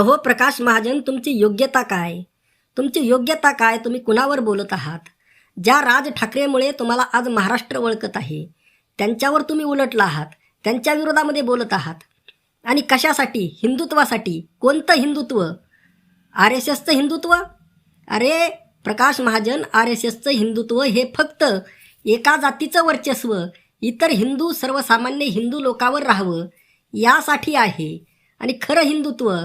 अहो प्रकाश महाजन तुमची योग्यता काय? तुमची योग्यता काय तुम्ही कुणावर बोलत आहात? ज्या राज ठाकरेमुळे तुम्हाला आज महाराष्ट्र ओळखत आहे त्यांच्यावर तुम्ही उलटला आहात त्यांच्या विरोधामध्ये बोलत आहात. आणि कशासाठी? हिंदुत्वासाठी? कोणतं हिंदुत्व? आर एस एसचं हिंदुत्व? अरे प्रकाश महाजन आर एस एसचं हिंदुत्व हे फक्त एका जातीचं वर्चस्व इतर हिंदू सर्वसामान्य हिंदू लोकावर राहावं यासाठी आहे. आणि खरं हिंदुत्व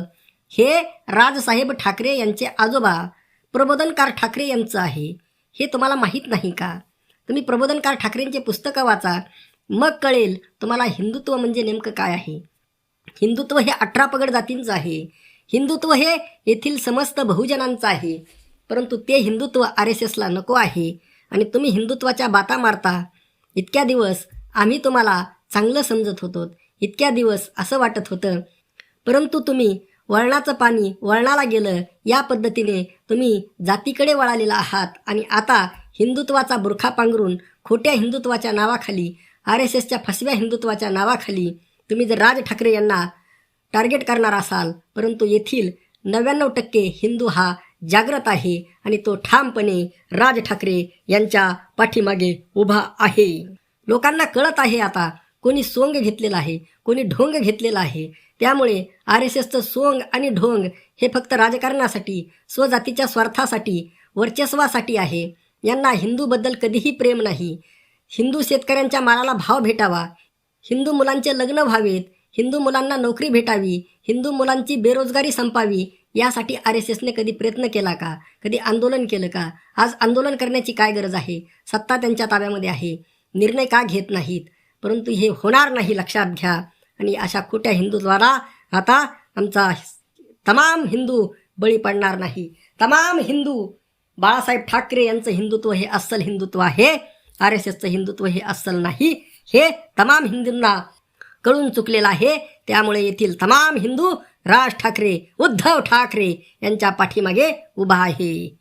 हे राजसाहेब ठाकरे यांचे आजोबा प्रबोधनकार ठाकरे यांचं आहे. हे तुम्हाला माहीत नाही का? तुम्ही प्रबोधनकार ठाकरेंचे पुस्तकं वाचा. मग कळेल तुम्हाला हिंदुत्व म्हणजे नेमकं काय आहे. हिंदुत्व हे अठरा पगड जातींचं आहे. हिंदुत्व हे येथील समस्त बहुजनांचं आहे. परंतु ते हिंदुत्व आर एस एसला नको आहे आणि तुम्ही हिंदुत्वाच्या बाता मारता. इतक्या दिवस आम्ही तुम्हाला चांगलं समजत होतो. इतक्या दिवस असं वाटत होतं. परंतु तुम्ही वळणाचं पाणी वळणाला गेलं या पद्धतीने तुम्ही जातीकडे वळालेला आहात. आणि आता हिंदुत्वाचा बुरखा पांघरून खोट्या हिंदुत्वाच्या नावाखाली आर एस एसच्या फसव्या हिंदुत्वाच्या नावाखाली तुम्ही जर राज ठाकरे यांना टार्गेट करणार असाल परंतु येथील नव्याण्णव टक्के हिंदू हा जागृत आहे आणि तो ठामपणे राज ठाकरे यांच्या पाठीमागे उभा आहे. लोकांना कळत आहे आता कोणी सोंग घेतलेला आहे कोणी ढोंग घेतलेला आहे. त्यामुळे आर एस एसचं सोंग आणि ढोंग हे फक्त राजकारणासाठी स्वजातीच्या स्वार्थासाठी वर्चस्वासाठी आहे. यांना हिंदूबद्दल कधीही प्रेम नाही. हिंदू शेतकऱ्यांच्या मालाला भाव भेटावा. हिंदू मुलांचे लग्न व्हावेत. हिंदू मुलांना नोकरी भेटावी. हिंदू मुलांची बेरोजगारी संपावी. यासाठी आर एस एसने कधी प्रयत्न केला का? कधी आंदोलन केलं का? आज आंदोलन करण्याची काय गरज आहे? सत्ता त्यांच्या ताब्यामध्ये आहे. निर्णय का घेत नाहीत? परंतु हे होणार नाही लक्षात घ्या. आणि अशा खोट्या हिंदूद्वारा आता आमचा तमाम हिंदू बळी पडणार नाही. तमाम हिंदू बाळासाहेब ठाकरे यांचं हिंदुत्व हे अस्सल हिंदुत्व आहे. आर एस एसचं हिंदुत्व हे अस्सल नाही. हे तमाम हिंदूंना कळून चुकलेलं आहे. त्यामुळे येथील तमाम हिंदू राज ठाकरे उद्धव ठाकरे यांच्या पाठीमागे उभा आहे.